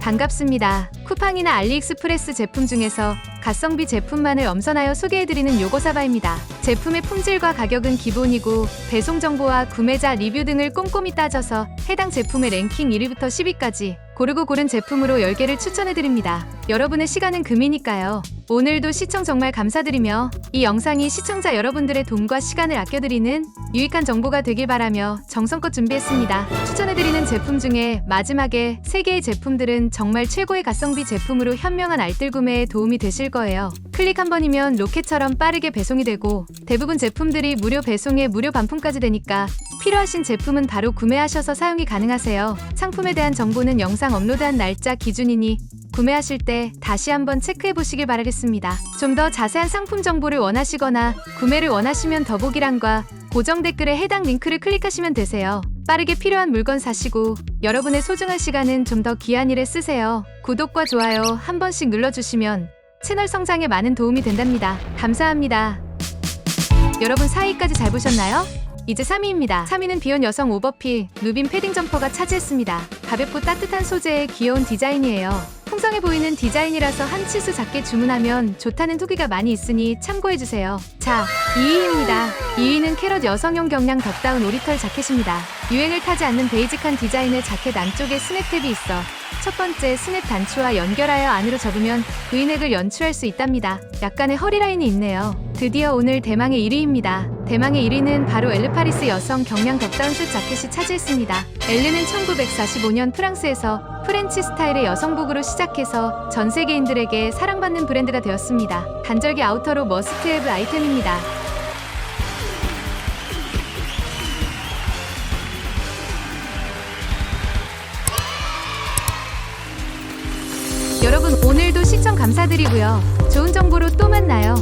반갑습니다. 쿠팡이나 알리익스프레스 제품 중에서 가성비 제품만을 엄선하여 소개해드리는 요거사바입니다. 제품의 품질과 가격은 기본이고 배송 정보와 구매자 리뷰 등을 꼼꼼히 따져서 해당 제품의 랭킹 1위부터 10위까지 고르고 고른 제품으로 10개를 추천해드립니다. 여러분의 시간은 금이니까요. 오늘도 시청 정말 감사드리며 이 영상이 시청자 여러분들의 돈과 시간을 아껴드리는 유익한 정보가 되길 바라며 정성껏 준비했습니다. 추천해드리는 제품 중에 마지막에 3개의 제품들은 정말 최고의 가성비 제품으로 현명한 알뜰 구매에 도움이 되실 거예요. 클릭 한 번이면 로켓처럼 빠르게 배송이 되고 대부분 제품들이 무료 배송에 무료 반품까지 되니까 필요하신 제품은 바로 구매하셔서 사용이 가능하세요. 상품에 대한 정보는 영상 업로드한 날짜 기준이니 구매하실 때 다시 한번 체크해 보시길 바라겠습니다. 좀 더 자세한 상품 정보를 원하시거나 구매를 원하시면 더보기란과 고정 댓글에 해당 링크를 클릭하시면 되세요. 빠르게 필요한 물건 사시고 여러분의 소중한 시간은 좀 더 귀한 일에 쓰세요. 구독과 좋아요 한 번씩 눌러주시면 채널 성장에 많은 도움이 된답니다. 감사합니다. 여러분 4위까지 잘 보셨나요? 이제 3위입니다. 3위는 비혼 여성 오버핏 누빔 패딩 점퍼가 차지했습니다. 가볍고 따뜻한 소재의 귀여운 디자인이에요. 풍성해 보이는 디자인이라서 한 치수 작게 주문하면 좋다는 후기가 많이 있으니 참고해주세요. 자, 2위입니다. 2위는 캐럿 여성용 경량 덕다운 오리털 자켓입니다. 유행을 타지 않는 베이직한 디자인의 자켓 안쪽에 스냅탭이 있어 첫 번째 스냅 단추와 연결하여 안으로 접으면 V넥을 연출할 수 있답니다. 약간의 허리 라인이 있네요. 드디어 오늘 대망의 1위입니다. 대망의 1위는 바로 엘르파리스 여성 경량 덕다운 슛 자켓이 차지했습니다. 엘르는 1945년 프랑스에서 프렌치 스타일의 여성복으로 시작해서 전 세계인들에게 사랑받는 브랜드가 되었습니다. 단절기 아우터로 머스트헤브 아이템입니다. 여러분 오늘도 시청 감사드리고요. 좋은 정보로 또 만나요.